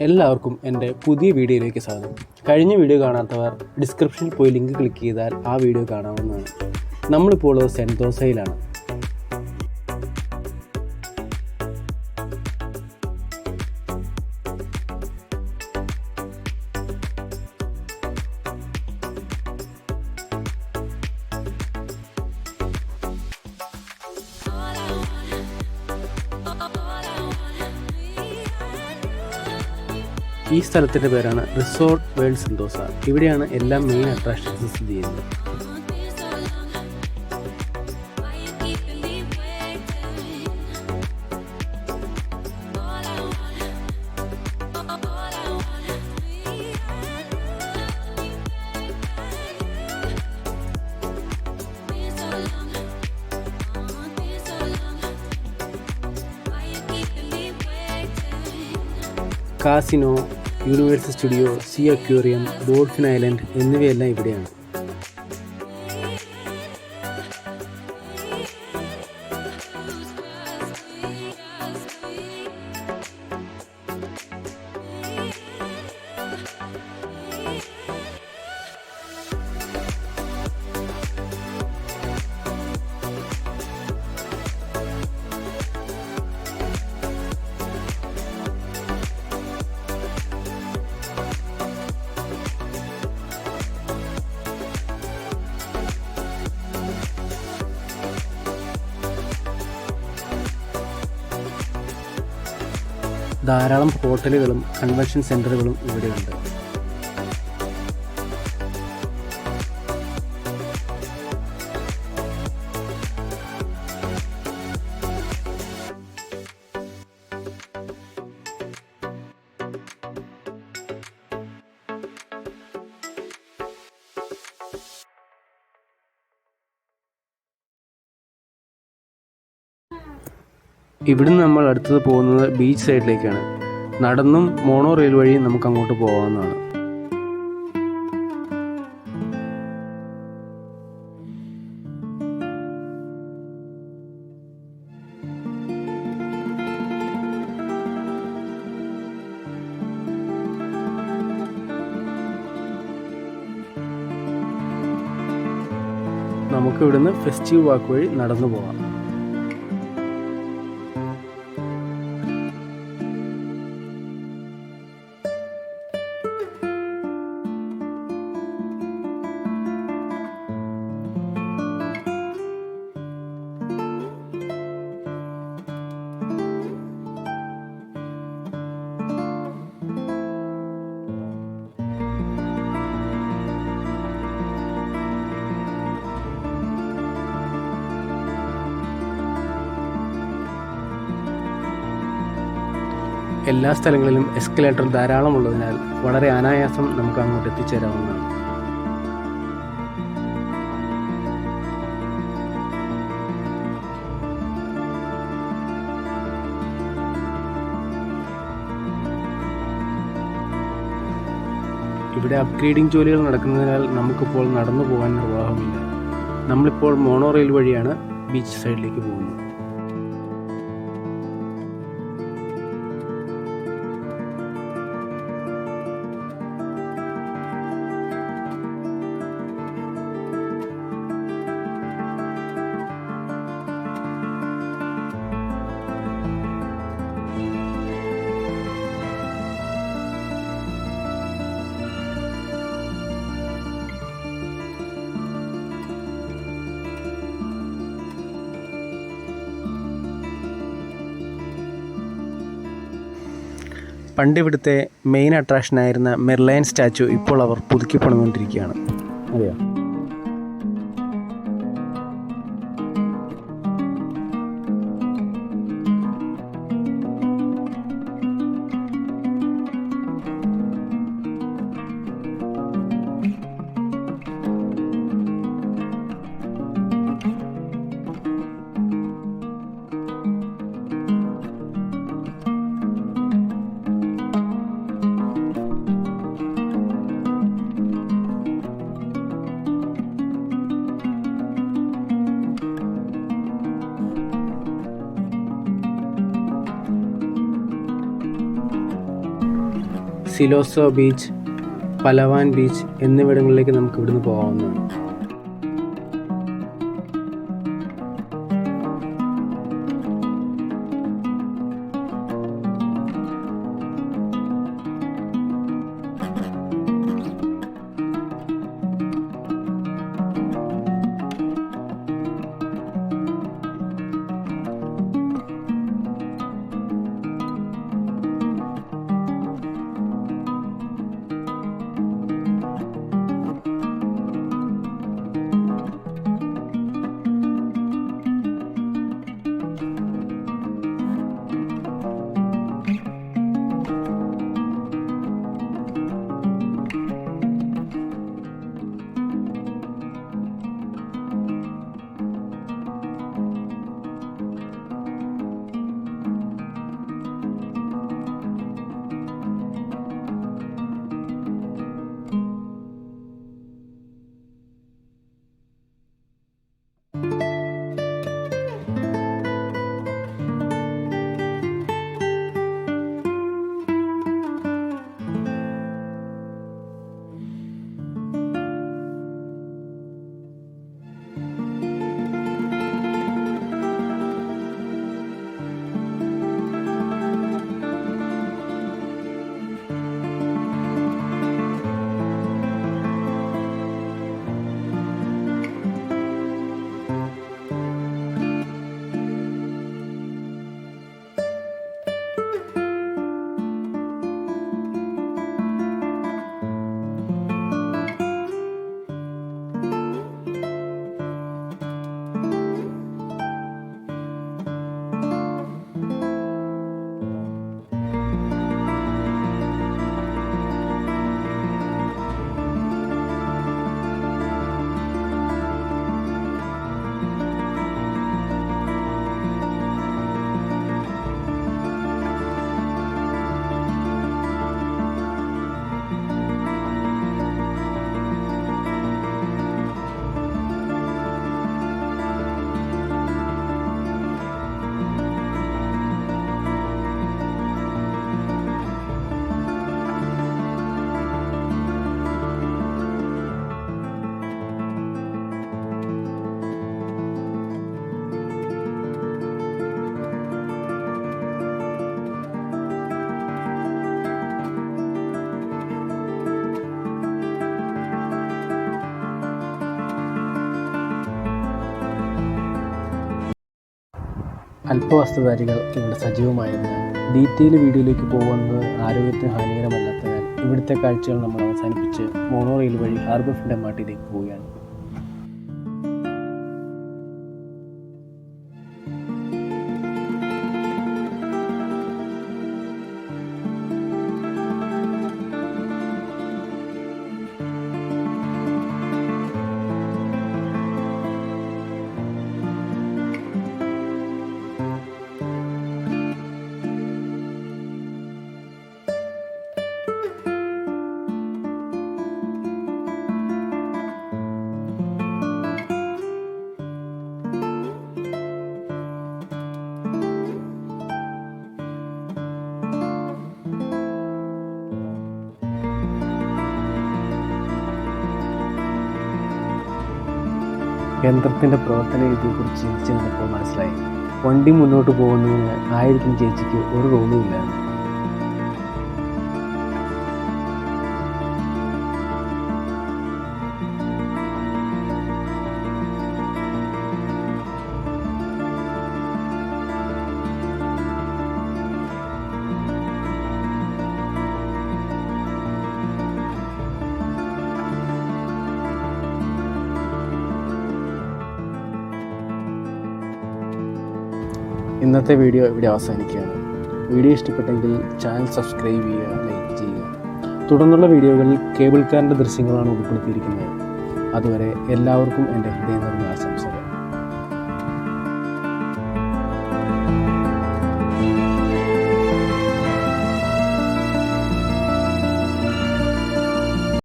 എല്ലാവർക്കും എന്റെ പുതിയ വീഡിയോയിലേക്ക് സ്വാഗതം. കഴിഞ്ഞ വീഡിയോ കാണാത്തവർ ഡിസ്ക്രിപ്ഷനിൽ പോയി ലിങ്ക് ക്ലിക്ക് ചെയ്താൽ ആ വീഡിയോ കാണാവുന്നതാണ്. നമ്മളിപ്പോൾ സെന്റോസയിലാണ് ഈ സ്ഥലത്തിൻ്റെ പേരാണ് റിസോർട്ട് വേൾഡ് സെൻറ്റോസ ഇവിടെയാണ് എല്ലാ മെയിൻ അട്രാക്ഷൻസും സ്ഥിതി ചെയ്യുന്നത് casino Universal Studio sea aquarium dolphin island എന്നിവയെല്ലാം ഇവിടെയാണ്. ധാരാളം ഹോട്ടലുകളും കൺവെൻഷൻ സെന്ററുകളും ഇവിടെയുണ്ട്. ഇവിടുന്ന് നമ്മൾ അടുത്തത് പോകുന്നത് ബീച്ച് സൈഡിലേക്കാണ് നടന്നും മോണോ റെയിൽ വഴിയും നമുക്ക് അങ്ങോട്ട് പോകാവുന്നതാണ് നമുക്ക് ഇവിടുന്ന് ഫെസ്റ്റീവ് വാക്ക് വഴി നടന്നു പോകാം എല്ലാ സ്ഥലങ്ങളിലും എസ്കലേറ്റർ ധാരാളം ഉള്ളതിനാൽ വളരെ അനായാസം നമുക്ക് അങ്ങോട്ട് എത്തിച്ചേരാവുന്നതാണ്. ഇവിടെ അപ്ഗ്രേഡിംഗ് ജോലികൾ നടക്കുന്നതിനാൽ നമുക്കിപ്പോൾ നടന്നു പോകാൻ നിർവാഹമില്ല. നമ്മളിപ്പോൾ മോണോ റെയിൽ വഴിയാണ് ബീച്ച് സൈഡിലേക്ക് പോകുന്നത്. പണ്ട് ഇവിടുത്തെ മെയിൻ അട്രാക്ഷനായിരുന്ന മെർലൈൻ സ്റ്റാച്ചു ഇപ്പോൾ അവർ പുതുക്കി പണിതുകൊണ്ടിരിക്കുകയാണ് അതെയോ? സിലോസോ ബീച്ച് പലവാൻ ബീച്ച് എന്നിവിടങ്ങളിലേക്ക് നമുക്ക് ഇവിടുന്ന് പോകാവുന്നതാണ്. അല്പവസ്തുധാരികൾ ഇവിടെ സജീവമായതിനാൽ ഡീറ്റെയിൽ വീഡിയോയിലേക്ക് പോകുന്നത് ആരോഗ്യത്തിന് ഹാനികരമല്ലാത്തതിനാൽ ഇവിടുത്തെ കാഴ്ചകൾ നമ്മൾ അവസാനിപ്പിച്ച് മോണോ റെയിൽ വഴി ഹാർബർ ഫ്രണ്ട് മാട്ടിലേക്ക് യന്ത്രത്തിന്റെ പ്രവർത്തന രീതിയെക്കുറിച്ച് ചിന്തിച്ച് മനസ്സിലായി. വണ്ടി മുന്നോട്ട് പോകുന്നതിന് ആയിരിക്കും ചേച്ചിക്ക് ഒരു റോളും ഇന്നത്തെ വീഡിയോ ഇവിടെ അവസാനിക്കുകയാണ്. വീഡിയോ ഇഷ്ടപ്പെട്ടെങ്കിൽ ചാനൽ സബ്സ്ക്രൈബ് ചെയ്യുക ലൈക്ക് ചെയ്യുക. തുടർന്നുള്ള വീഡിയോകളിൽ കേബിൾ കാറിന്റെ ദൃശ്യങ്ങളാണ് ഉൾപ്പെടുത്തിയിരിക്കുന്നത്. അതുവരെ എല്ലാവർക്കും എന്റെ ഹൃദയം നിറഞ്ഞ